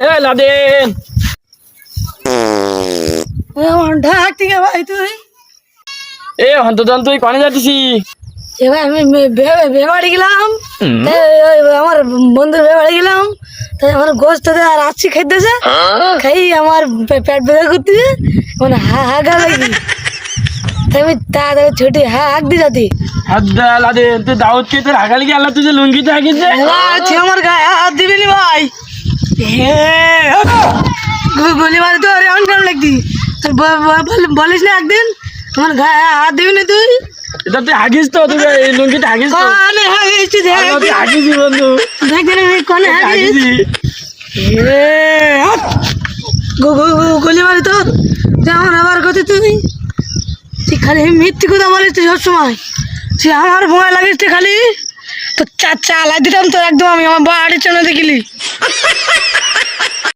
এ Laden. এমন ঢাক এবার আমি বেবাড়ি গেলাম। আমার বন্ধুর বেবাড়ি গেলাম। তাই আমার গোস্ত আর আছি খাইতেছে। খাই আমার পেট ব্যথা করতেছে। মানে হাগা লাগি। তাই আমি তাড়াতাড়ি ছুটি হা হাঁক দি যাতি হাত দা লাদেন তুই দাউদ কে তোর হাগালি কি আল্লাহ তুই লুঙ্গিতে হাগিছে? আছে আমার গায়ে হাত দিবি নি ভাই? গুলি মারি তো আরে অন কেন লাগতি। ব- বলিস না একদিন? আমার গায়ে হাত দিবি না তুই? এটা তুই হাগিস তো তুই এই লুঙ্গিতে হাগিস তো। কানে হাগিস তুই তুই হাগিসি। বন্ধু। দেখবি না আমি কানে হাগিস। গুলি মারি তো তুই আমার আবার কথা তুই তুই খালি মিথ্যে কথা বলিস তুই সবসময়। তুই আমার ভয় লাগিস খালি। তো চার চালাই দিতাম তো একদম আমি, আমার বাড়ির জন্য দেখিলি।